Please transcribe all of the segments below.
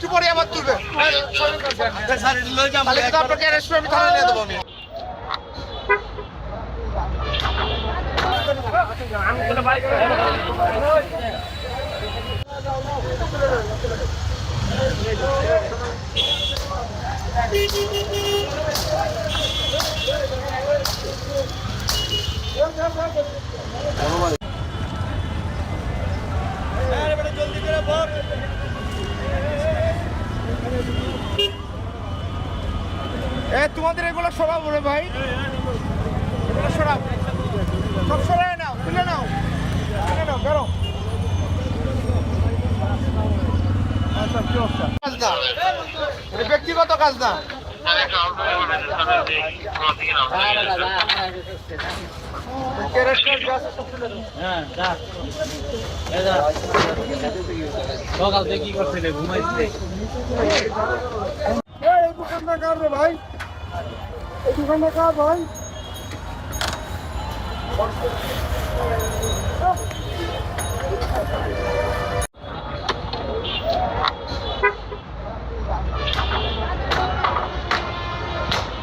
একটু পরে আবার তুলবে। অ্যারেস্ট আমি দেবো আমি। এ তোমাদের এগুলো সরাবো রে ভাই এগুলো সরাবো সব সরাই নাও তুলে নাও তুলে নাও বেরো কাজ না ব্যক্তিগত কাজ না সকাল থেকে কি করছিলে ঘুমাইছিলে ভাই এই দোকানটা কার ভাই যা, যা, যা, যা, সরেন।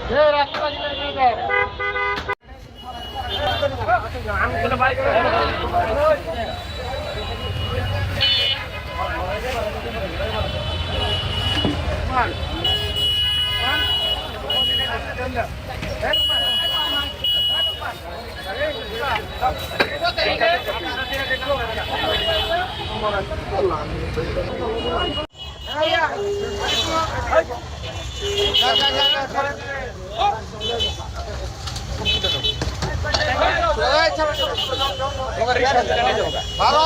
এই, ছাড়ো, ছাড়ো, ছাড়ো। ভালো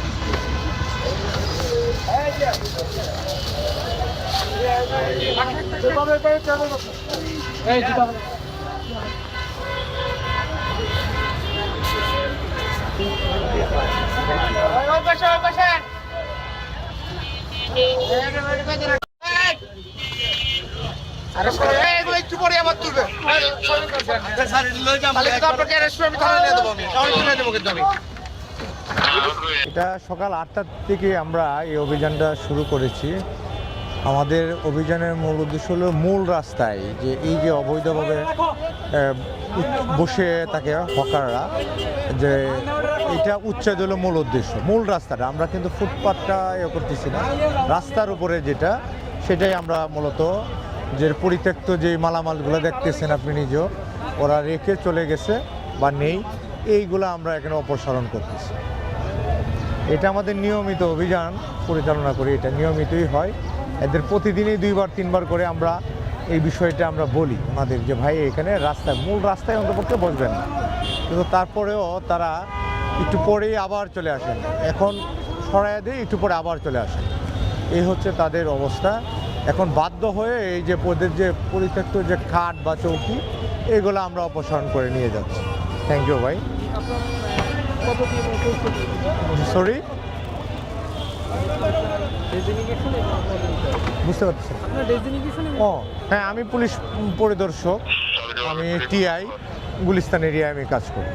আপনাকে আমি থানায় নিয়ে দেবো আমি তুলে দেবো কিন্তু আমি এটা সকাল আটটার থেকে আমরা এই অভিযানটা শুরু করেছি। আমাদের অভিযানের মূল উদ্দেশ্য হলো মূল রাস্তায় যে এই যে অবৈধভাবে বসে থাকে হকাররা, যে এটা উচ্ছেদ হলো মূল উদ্দেশ্য, মূল রাস্তাটা। আমরা কিন্তু ফুটপাথটা ইয়ে করতেছি না। রাস্তার উপরে যেটা, সেটাই আমরা মূলত যে পরিত্যক্ত যে মালামালগুলো দেখতেছেন আপনি নিজেও, ওরা রেখে চলে গেছে বা নেই। এইগুলো আমরা এখানে অপসারণ করতেছি। এটা আমাদের নিয়মিত অভিযান, পরিচালনা করি, এটা নিয়মিতই হয়। এদের প্রতিদিনই দুইবার, তিনবার করে আমরা এই বিষয়টা আমরা বলি। ওনাদের যে ভাই এখানে রাস্তায়, মূল রাস্তায় অন্তপক্ষে বসবেন না। কিন্তু তারপরেও তারা একটু পরেই আবার চলে আসেন। এখন সরাইয়া দিয়ে একটু পরে আবার চলে আসেন। এই হচ্ছে তাদের অবস্থা। এখন বাধ্য হয়ে এই যে ওদের যে পরিত্যক্ত যে খাট বা চৌকি, এগুলো আমরা অপসারণ করে নিয়ে যাচ্ছি। থ্যাংক ইউ ভাই সরি বুঝতে পারছি। ও হ্যাঁ আমি পুলিশ পরিদর্শক। আমি টিআই, গুলিস্তান এরিয়ায় আমি কাজ করি।